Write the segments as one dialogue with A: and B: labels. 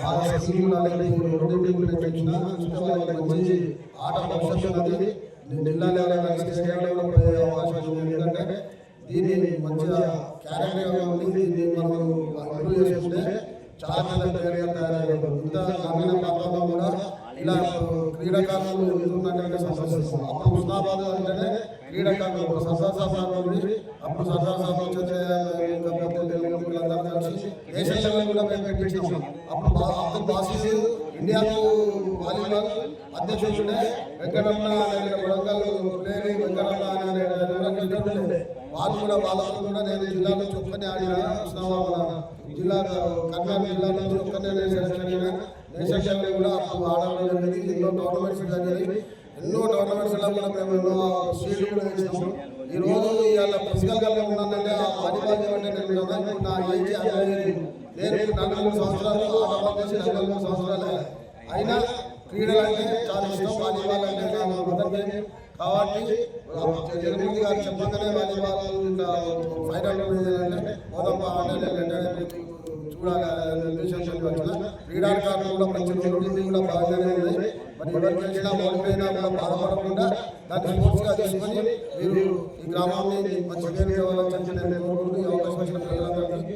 A: బాగా స్కిల్ రెండు టీంలు పెట్టిన వాళ్ళకి మంచి ఆట భవిష్యత్తు అనేది నిల్లాలి స్టేట్ లెవెల్లో పోయే అవకాశం ఉంది ఎందుకంటే దీన్ని మంచిగా క్యారెక్టర్గా ఉంది. దీన్ని మనం అభివృద్ధి చేసుకుంటే చాలా మంది ప్లేయర్ తయారయ్యారు. ఇంత గ్రామీణ ప్రాంతాల్లో కూడా ఇలా క్రీడాకారులు ఎదుగుతున్నట్టు సంతోషిస్తాం. అప్పుడు హుస్నాబాద్ అంటేనే క్రీడాకారులు ససాసాలు నుండి అప్పుడు ససాసాలు లెవెల్లో కూడా మేము పెట్టించాం. అప్పుడు బా- అబ్దుల్ బాసిస్ ఇండియాకు వాలీబాల్ అధ్యక్షుడే వెంకటరమణ అనే వరంగల్ ప్లేయర్ వెంకటరమణ అనే క్రికెటర్ ఉండే. వాళ్ళు కూడా వాళ్ళతో కూడా నేను జిల్లా నుంచి ఒక్కనే ఆడిన హుస్నాబాద్ జిల్లా కర్నూలు జిల్లా నుంచి ఒక్కనే నేను నేషనల్ కూడా అప్పుడు ఆడడం జరిగింది. ఎన్నో టోర్నమెంట్స్ జరిగింది ఎన్నో టోర్నమెంట్స్ కూడా మేము ఎన్నో సీట్లు కూడా చేసాము ఈ రోజు ఇవాళ ఫిజికల్గా ఉన్నానంటే ఆ వాలీబాల్ అంటే నేను నిజంగా నా ఏజ్ నేను నలభై మూడు సంవత్సరాలు ఆడబాల్ చేసి నలభై మూడు సంవత్సరాలు. అయినా క్రీడలు అంటే చాలా ఇష్టం. వాలీబాల్ అంటే నా మదర్ కాబట్టి జగన్మోహన్ గారు చెప్పగానే వాలీబాల్ ఫైనల్ అంటే పోదాం ఆడాలి చూడాలి క్రీడాకారులు కూడా మంచి రోడ్డు కూడా బాగానే ఉన్నాయి మరి ఓడిపోయినా కూడా బాధపడకుండా దాన్ని తీసుకొని మీరు ఈ గ్రామాన్ని మంచి పేరు అవకాశం ఇచ్చిన ప్రజలందరికీ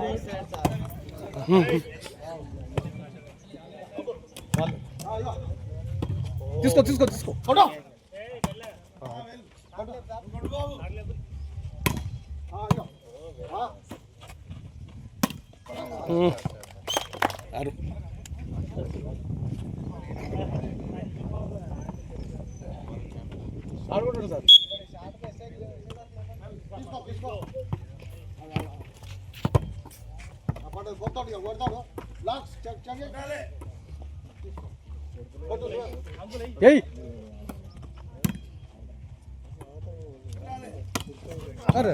B: వేసాయి తీసుకో తీసుకో. తీసుకో తీసుకో ఆరు ఆడుకుంటాడు సార్ ఏయ్ అరే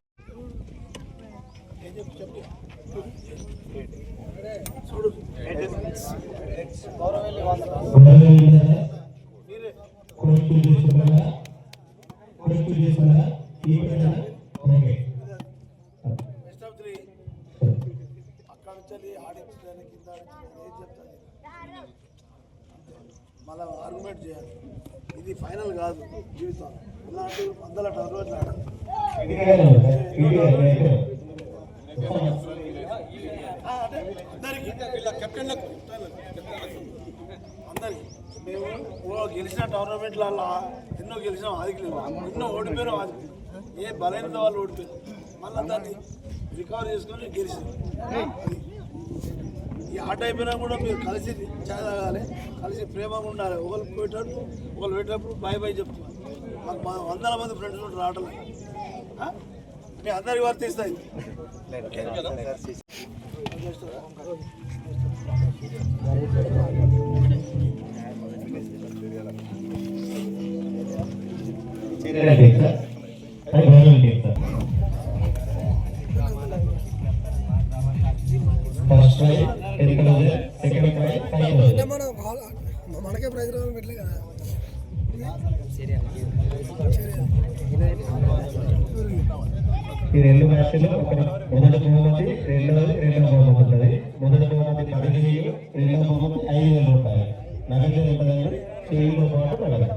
C: ఆడించడానికి కింద ఏం చెప్తాను మళ్ళీ ఆర్గ్యుమెంట్ చేయాలి. ఇది ఫైనల్ కాదు జీవితం. ఇలాంటి వందల టర్రోజులు అందరికీ. అందరికి. మేము గెలిచిన టోర్నమెంట్లలో ఎన్నో గెలిచినాం ఆదికి ఎన్నో ఓడిపోయినాం ఆదికి ఏ బలైన వాళ్ళు ఓడిపోయారు. మళ్ళీ దాన్ని రికవర్ చేసుకొని గెలిచినాం. ఈ ఆట అయిపోయినా కూడా మీరు కలిసి చాయ్ తాగాలి కలిసి ప్రేమగా ఉండాలి. ఒకరు పోయేటప్పుడు ఒకరు పెట్టేటప్పుడు బాయ్ బాయ్ చెప్తున్నారు. మాకు మా వందల మంది ఫ్రెండ్స్ ఉంటారు ఆటలు మీ అందరికి వర్తిస్తాయి.
D: First prize second second prize five
C: మనం మనకే ప్రైజ్ రావాలి పెట్టలే కదా
D: ఈ రెండు మ్యాచ్లు ఒక మొదటి బహుమతి రెండవది రెండవ బహుమతి ఉంటుంది మొదటి బహుమతి పదివేలు రెండవ బహుమతి ఐదు వేల రూపాయలు నగదు ఉంటుందండి టీవీతో పాటు నగదు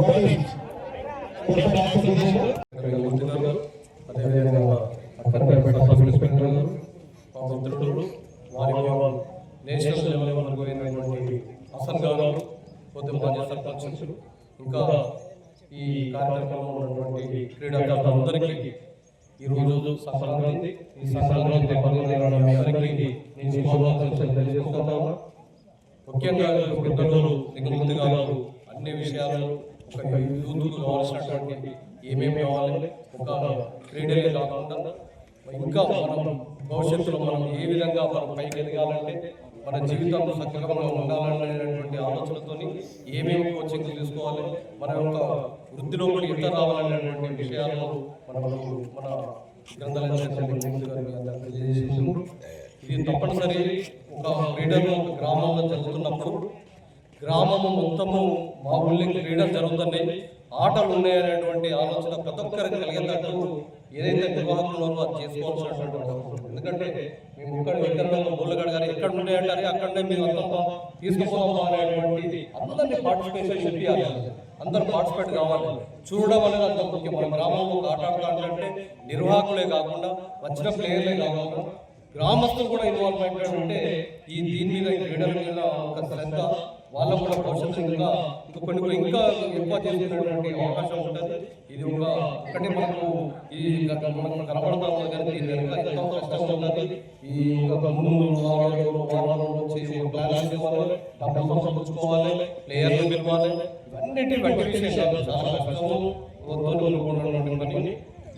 D: ఓకే
E: మాజీ సర్పంచులు ఇంకా ఈ కార్యక్రమంలో ఉన్నటువంటి క్రీడాకారులందరికీ ఈ రోజు సంక్రాంతి ఈ సంక్రాంతి పండుగ మీ అందరికీ నేను శుభాకాంక్షలు ముఖ్యంగా పెద్దలు నిగమంతి గారు అన్ని విషయాలను ఒక యూత్ కావాల్సినటువంటి ఏమేమి కావాలి ఒక క్రీడలే కాకుండా ఇంకా మనం భవిష్యత్తులో మనం ఏ విధంగా మనం పైకి ఎదగాలంటే మన జీవితంలో సక్రమంగా ఉండాలనేటువంటి ఆలోచనతోని ఏమేమి కోచింగ్ తీసుకోవాలి మన యొక్క వృద్ధిలో కూడా ఎంత రావాలనేటువంటి విషయాలను మనకు మన గ్రంథాలయ ఇది తప్పనిసరి ఒక క్రీడలు ఒక గ్రామంలో జరుగుతున్నప్పుడు గ్రామము మొత్తము మా ఊళ్ళో క్రీడలు జరుగుతున్నాయి. ఆటలు ఉన్నాయనేటువంటి ఆలోచన ప్రతి ఒక్కరికి కలిగేటట్టు ఏదైతే నిర్వాహకులు అది చేసుకోవాల్సినటువంటి ఎందుకంటే మేము ఇక్కడ ఎక్కడ ఊళ్ళగడ గారు ఎక్కడ ఉండే అంటారే? అక్కడనే మేము అంతా తీసుకుపోదాం అనేటువంటి అందరినీ పార్టిసిపేషన్ చెప్పాలి అందరూ పార్టిసిపేట్ కావాలి. చూడడం అనేది అంత ముఖ్యం. మన గ్రామంలో ఒక ఆట ఆడాలంటే నిర్వాహకులే కాకుండా వచ్చిన ప్లేయర్లే కాకుండా గ్రామస్తులు కూడా ఇన్వాల్వ్ ఇన్వాల్వ్మెంట్ ఉంటే ఈ దీని మీద ఈ క్రీడల మీద ఒక శ్రద్ధ వాళ్ళ కూడా భవిష్యత్తు ఇంకా ఇంకా కొన్ని కొన్ని ఇంకా ఎక్కువ చేసుకునేటువంటి అవకాశం ఉంటుంది. ఇది ఒక ఒకటి మనకు ఈ మనకు ఉంది కానీ దీని వెనుక ఎంతో కష్టం ఉన్నది. ఈ ఒక ముందు చేసి ప్లాన్ చేసుకోవాలి డబ్బులు సంపాదించుకోవాలి ప్లేయర్లు పిలవాలి. ఇవన్నిటి వెంటనే చాలా కష్టము ఒత్తిడి కూడినటువంటి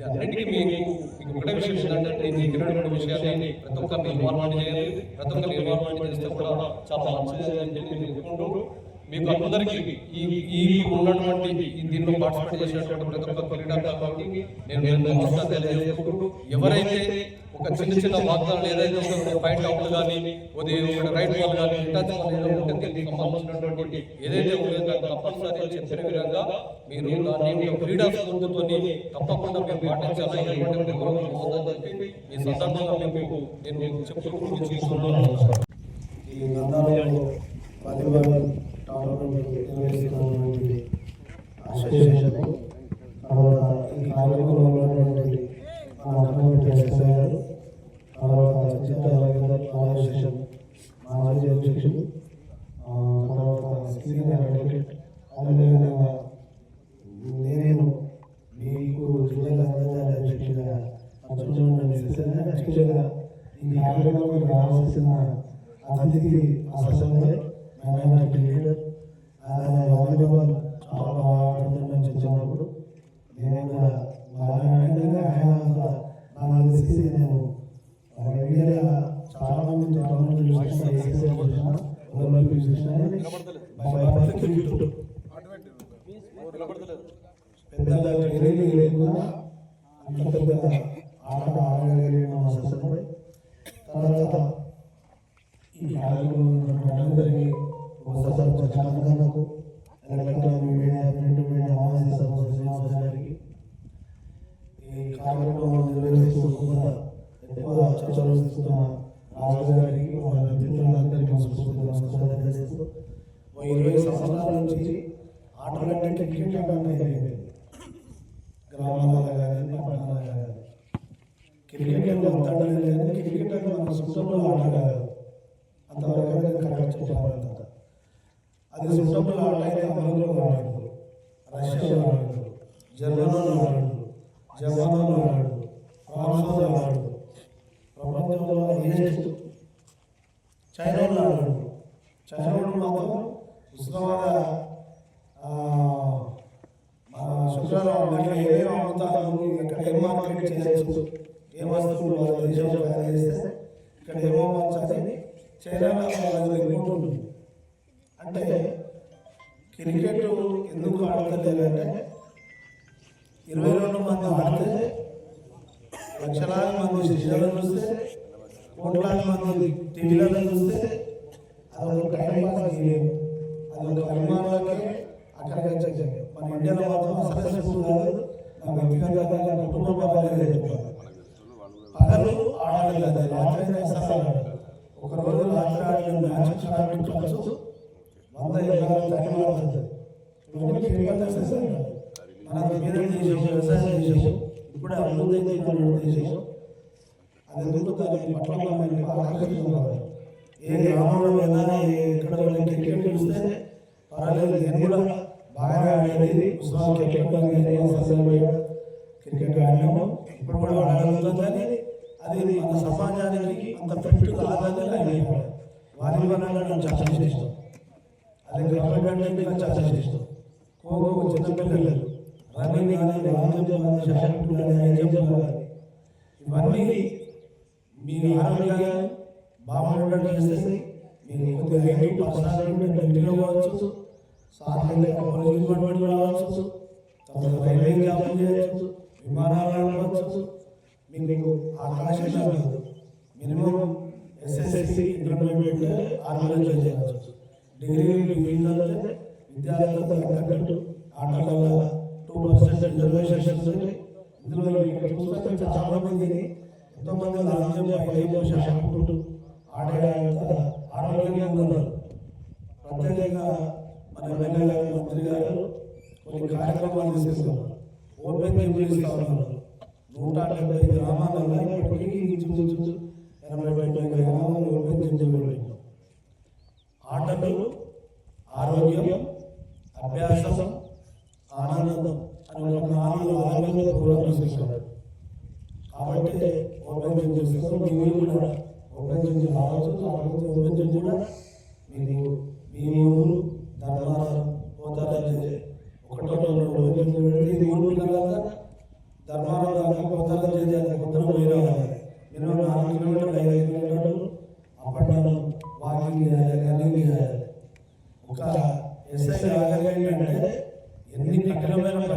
E: అన్నిటికీ మీకు ఒకటే విషయం ఏంటంటే ఈ దిగినటువంటి విషయాన్ని ప్రతి ఒక్కరిని ఇన్వాల్వ్మెంట్ చేయాలి. ప్రతి ఒక్కరు ఇన్వాల్వ్మెంట్ చేస్తే కూడా చాలా మంచిది అని చెప్పి నేను మీకు అందరికీ ఈ ఈ ఉన్నటువంటి దీనిలో పార్టిసిపేట్ చేసినటువంటి ప్రతి ఒక్క క్రీడాకారులకి నేను నేను నమస్కారం తెలియజేసుకుంటూ ఎవరైతే ఒక చిన్న చిన్న వాగ్దానాలు ఏదైతే పాయింట్ అవుట్ కానీ ఉదయం ఒక రైట్ బాల్ కానీ టచ్ సంబంధించినటువంటి ఏదైతే తప్పనిసరి చెప్పిన విధంగా మీరు దాన్ని ఒక క్రీడా స్ఫూర్తితో తప్పకుండా మీరు పాటించాలి? ఎటువంటి ఈ సందర్భంగా మీకు నేను మీకు చెప్పుకుంటూ తీసుకుంటున్నాను నమస్కారం
C: ఈ నందాలలో వాలీబాల్ టోర్నమెంట్ నిర్వహిస్తున్నటువంటి అసోసియేషన్ తర్వాత ఈ కార్యక్రమంలో ఉన్నటువంటి మా కమిటీ ఎస్ఐ గారు తర్వాత చిత్త రవీందర్ అసోసియేషన్ మాజీ అధ్యక్షుడు ఆ, తర్వాత సీనియర్ అడ్వకేట్ అదేవిధంగా నేను మీకు జిల్లా గ్రంథాలయ అధ్యక్షుడిగా అర్జునుడిని ఇస్తున్నాను. యాక్చువల్గా ఈ కార్యక్రమానికి రావాల్సిన అతిథి ఆయన మైనారిటీ లీడర్ ఆయన వాలీబాల్ చాలా బాగా ఆడుతుందని చెప్పినప్పుడు నేను కూడా బాగా ఆయన కూడా నాకు తెలిసి నేను రెగ్యులర్గా చాలా మంది టోర్నమెంట్ చూసిన చూసిన ఒలింపిక్ చూసిన బర్త్ గిఫ్ట్ పెద్ద ట్రైనింగ్ లేకుండా అంత పెద్ద ఆట ఆడగలిగిన మా తర్వాత ఈ కార్యక్రమం ఉన్నటువంటి हो सरपंच कामगार नको రష్యాలో ఆడదు జర్మనీలో ఆడదు జపాన్లో ఆడదు ఫ్రాన్స్లో ఆడదు ప్రపంచంలో ఏజెస్ట్ చైనాలో ఆడదు చైనాలో మాత్రం ఉస్మానియా శుక్రవారం ఏమేమి అమ్ముతారు ఇక్కడ ఏం మార్కెట్ చేయొచ్చు ఏ వస్తువులు వాళ్ళ దేశంలో తయారు చేస్తే ఇక్కడ ఏమో వచ్చని చైనాలో వాళ్ళ ఉంటుంది అంటే క్రికెట్ ఎందుకు ఆడతలేదు అంటే ఇరవై రెండు మంది ఆడితే లక్షలాది మంది శిష్యులను చూస్తే కోట్లాది మంది టీవీలను చూస్తే అదొక టైం పాస్ గేమ్ అదొక అభిమానులకి అక్కడికి మన ఇండియాలో మాత్రం సక్సెస్ఫుల్ కాదు. నా వ్యక్తిగతంగా నా కుటుంబ పరంగా చెప్పాలి పగలు ఆడాలి కదా రాత్రి ఒక రోజు రాత్రి ఆడిన మ్యాచ్ ఆడించవచ్చు వ్యవసాయం చేసాం ఇప్పుడు అభివృద్ధి చేసాం అది ఎందుకు పట్ల ఆకర్షిస్తున్నారు ఏ గ్రామంలో ఎక్కడ క్రికెట్ చూస్తే పర్వాలేదు నేను కూడా బాగా ఆడేది క్రికెట్ క్రికెట్ ఆడినాము ఇప్పుడు కూడా ఆడగలుగుతాం కానీ అది మన సమాజానికి అంత ఫిట్ కాదని వాలీబాల్ అంటే చాలా ఇష్టం అది క్రికెట్ అంటే చాలా ఇష్టం. ఖోఖో చిన్నపిల్లలు రన్నింగ్ కానీ లాంగ్ జంప్ షార్ట్ కానీ హై జంప్ కానీ ఇవన్నీ మీ ఆరోగ్యంగా బాగుండడం చేసేసి మీరు కొద్దిగా హైట్ పర్సనాలిటీ గట్టిగా కావచ్చు సాధారణ కాలేజ్ కూడా రావచ్చు తర్వాత రైల్వే జాబ్ చేయవచ్చు విమానాలు నడవచ్చు మీకు ఆకాశం కాదు మినిమం ఎస్ఎస్ఎస్సి ఇంటర్మీడియట్ ఆరు నెలలు చేయవచ్చు డిగ్రీ ఫీల్డ్లో విద్యార్థులతో తగ్గట్టు ఆటలలో టూ పర్సెంట్ రిజర్వేషన్స్ ఉంటాయి ఇందులో ఇక్కడ చూస్తే చాలా మందిని ఎంతో మంది రాజ్యం ఐదు షాపుకుంటూ ఆడే ఆరోగ్యంగా ఉన్నారు. ప్రత్యేకంగా మన ఎమ్మెల్యే మంత్రి గారు కొన్ని కార్యక్రమాలు తీసుకున్నారు ఓపెన్ జిమ్లు ఇస్తా ఉన్నారు. నూట డెబ్బై గ్రామాలలో ఇప్పటికీ ఇంచుమించు ఎనభై డెబ్బై గ్రామాలు ఓపెన్ ఆటలు ఆరోగ్యం అభ్యాసం ఆనందం అని ఒక నాలుగు ఆరు ప్రోగ్రామ్స్ కాబట్టి ఓపెన్ జిమ్ మీరు కూడా ఓపెన్ జిమ్ ఓపెన్ జిమ్ కూడా మీ ఊరు ధర్మారం పోతారంటే ఒకటో ఓపెన్ జిమ్ ఇది ఊరు పిల్లలంతా ధర్మారం దాకా పోతారం చేయాలి పొద్దున పోయి రావాలి మినిమం నాలుగు కిలోమీటర్లు ఐదు కిలోమీటర్లు అప్పట్లో వాకింగ్ చేయాలి ఒక ఎస్ఐ కాగలిగాడు అంటే ఎన్ని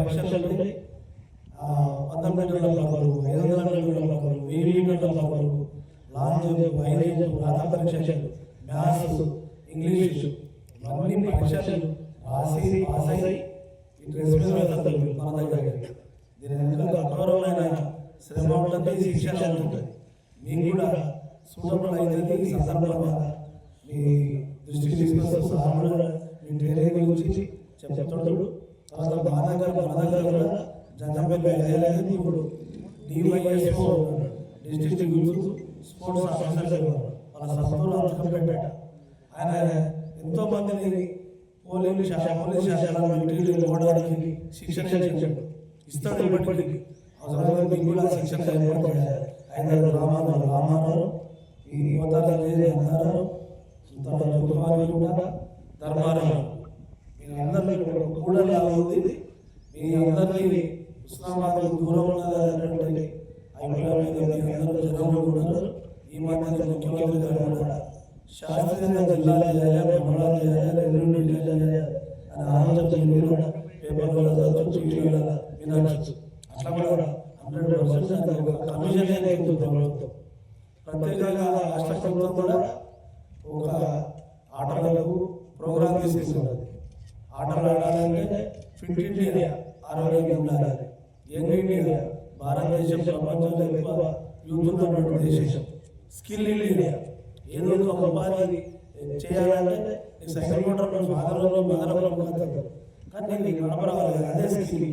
C: కఠినమైన పరీక్షలు ఉంటాయి ఆ, వంద మీటర్ల పరుగు ఐదు వందల వరకు వెయ్యి మీటర్ల వరకు లాంగ్ జంప్ హై జంప్ రాత పరీక్షలు మ్యాథ్స్ ఇంగ్లీష్ అన్ని పరీక్షలు రాసి పాస్ అయ్యి ఈ మన దగ్గరికి దీని వెనుక కఠోరమైన శ్రమ ఉంటుంది శిక్షణ ఉంటుంది. మీకు కూడా సూటబుల్ అయితే ఈ సందర్భంగా మీ దృష్టికి సార్ కూడా మీ ట్రైనింగ్ గురించి చెప్తుంటాడు. తర్వాత మా దగ్గర కూడా జంజంపల్లి ఇప్పుడు DYSO district youth sports officer వాళ్ళ సంస్థలో ఆయన ఎంతో మందిని పోలీసు శాఖ పోలీస్ శాఖలో మిలిటరీలో పోవడానికి శిక్షణ ఇచ్చాడు. ఇస్తాడు ఇప్పటికీ. అవసరమైతే మీకు కూడా శిక్షణ ఏర్పాటు ఆయన రామారావు రామారావు ఈ యువత అన్నారు. కుటుంబాన్ని కూడా ధర్మారావు మీ అందరినీ కూడా ఉంది మీ అందరినీ ఉస్మానాబాద్ దూరం ఉన్నటువంటి అభిప్రాయం మీ అందరూ జనంలో ఉన్నారు ఈ మధ్య ముఖ్యమంత్రి గారు కూడా శాస్త్రీయంగా జిల్లాలో చేయాలి మండలాలు చేయాలి ఎల్లుండి జిల్లా చేయాలి అని ఆలోచన మీరు కూడా పేపర్లో చదవచ్చు టీవీలో వినవచ్చు అట్లా కూడా హండ్రెడ్ పర్సెంట్ కమిషన్ అవుతుంది ప్రభుత్వం ప్రత్యేకంగా రాష్ట్ర ప్రభుత్వం కూడా ఒక ఆటలకు ప్రోగ్రామ్ తీసుకుంటుంది ఆటలు ఆడాలంటే ఫిట్ ఇండియా ఆరోగ్యంగా ఉండాలి. యంగ్ ఇండియా భారతదేశం ప్రపంచంలో ఎక్కువ యూత్ ఉన్నటువంటి దేశం. Skill India. ఏదో ఒక ఉపాధి చేయాలంటే సెకండ్ సైకిల్ మోటార్లో ఆధారంలో మదనలో కాదు కానీ నీకు నడపరావాలి కదా, అదే స్కిల్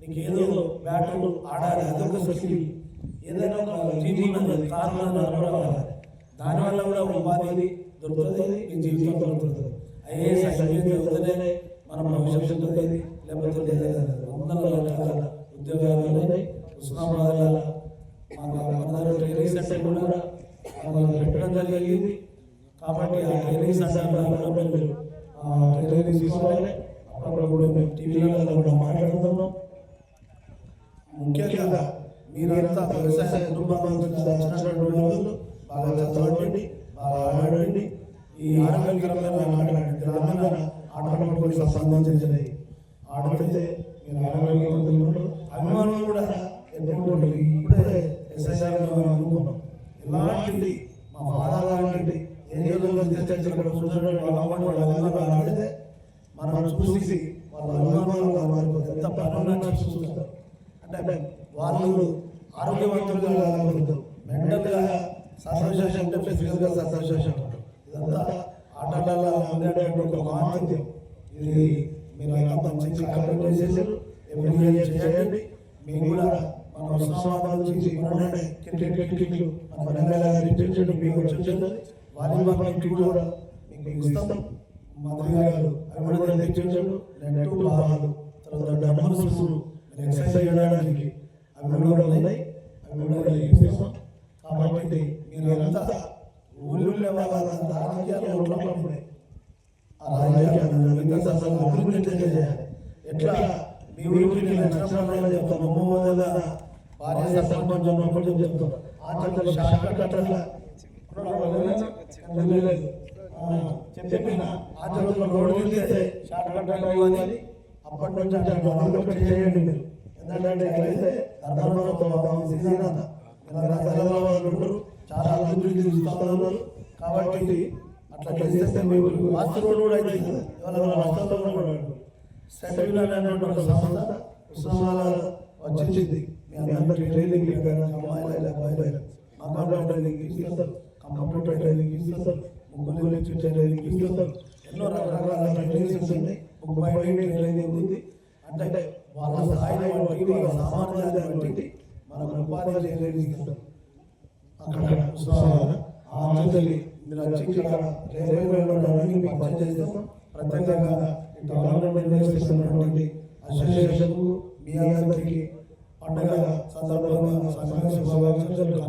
C: నీకు ఏదో బ్యాట్లు ఆడాలి అదొక స్కిల్ ఏదైనా ఒక జీవితం ఉన్నది కారులో నడపరావాలి దానివల్ల కూడా ఒక ఉపాధి దొరుకుతుంది మీ జీవితం దొరుకుతుంది. ఐఏఎస్ ఐపీఎస్ చదివితేనే మన భవిష్యత్తు ఉంటుంది లేకపోతే లేదా వందల రకాల ఉద్యోగాలు ఉన్నాయి. ఉస్మానాబాద్లో మన మన ట్రైనింగ్ సెంటర్ కూడా మనం పెట్టడం జరిగింది. కాబట్టి ఆ ట్రైనింగ్ సెంటర్ కూడా మీరు ఆ ట్రైనింగ్ తీసుకోవాలి. అప్పుడు కూడా మేము టీవీలలో కూడా మాట్లాడుతున్నాం ముఖ్యంగా మీరంతా వ్యవసాయ కుటుంబాల వచ్చినటువంటి వాళ్ళు బాగా చదవండి బాగా ఆడండి ఈ ఆరోగ్యకరమైన ఆటలు గ్రామీణ ఆటలకు సంబంధించినవి ఆడితే మీరు ఆరోగ్యవంతులు ఉంటారు అభిమానులు కూడా ఎదుర్కొంటారు ఇప్పుడే ఎస్ఐ అనుకున్నాం. ఇలాంటి మా ఫాదర్ లాంటి ఏ వాళ్ళ ఆడితే మనం చూసి వాళ్ళ అభిమానులు వారికి ఎంత పనులను చూస్తారు. అంటే వాళ్ళు ఆరోగ్యవంతులుగా కాగలుగుతారు మెంటల్గా ససోసియేషన్ అంటే ఫిజికల్ ససోసియేషన్ ఇదంతా ఆటలలో ఉండేటువంటి ఒక మహాత్యం ఇది మీరు అంతా మంచి కార్యక్రమం చేశారు. చేయండి? మీకు కూడా మన ఉస్మానాబాద్ నుంచి మొన్ననే క్రికెట్ కిట్లు మన ఎమ్మెల్యే గారు ఇప్పించండి మీకు వచ్చింది. వాలీబాల్ కిట్ కూడా మీకు ఇస్తాం. మంత్రి గారు తర్వాత డబ్బుల్స్ ఎక్సర్సైజ్ చేయడానికి అవి కూడా ఉన్నాయి. అవి కూడా ఇప్పిస్తాం కాబట్టి మీరంతా ఊళ్ళో వాళ్ళంతా ఆరోగ్యంగా ఉన్నప్పుడే ఆ రాజకీయాలు అసలు అభివృద్ధి చేయాలి ఎట్లా మీ ఊరికి నష్టపడాలని చెప్తాను? అమ్మమ్మ భార్య సర్పంచ్ ఉన్నప్పుడు చెప్తాను ఆచరణ షార్ట్ కట్ అట్లా చెప్పిన ఆచరణ రోడ్డు తీస్తే షార్ట్ కట్ ఇవ్వాలి. అప్పటి నుంచి అంటే ఒకటి చేయండి మీరు. ఎందుకంటే ఇలా తెలంగాణ ఉంటారు. చాలా అభివృద్ధి చూస్తూ ఉన్నారు. కాబట్టి అట్లా చేస్తే మీ ఊరికి వాస్తు రోడ్డు కూడా అయితే రాష్ట్రంలో కూడా సెటిల్ అనేటువంటి సంస్థ ఉస్మానాబాద్ వచ్చింది. అందరికి ట్రైనింగ్ ఇవ్వగానే అమ్మాయిలు అబ్బాయిలు కంప్యూటర్ ట్రైనింగ్ ఇస్తారు కంప్యూటర్ ట్రైనింగ్ ఇస్తారు ముగ్గురు నుంచి ట్రైనింగ్ ఇస్తారు. ఎన్నో రకరకాల ట్రైనింగ్స్ ఉన్నాయి. ముగ్గు ట్రైనింగ్ ఉంది. అంటే వాళ్ళ స్థాయిని బట్టి వాళ్ళ సామర్థ్యాన్ని బట్టి మనకు ఉపాధి ట్రైనింగ్ ఇస్తారు? అక్కడ ఆ మీరు వచ్చి ఇక్కడ మీకు పరిచయం చేస్తాం ప్రత్యేకంగా గవర్నమెంట్ నిర్వహిస్తున్నటువంటి అసోసియేషన్ మీ అందరికీ పండుగ సందర్భంగా సంఘ శుభాకాంక్షలు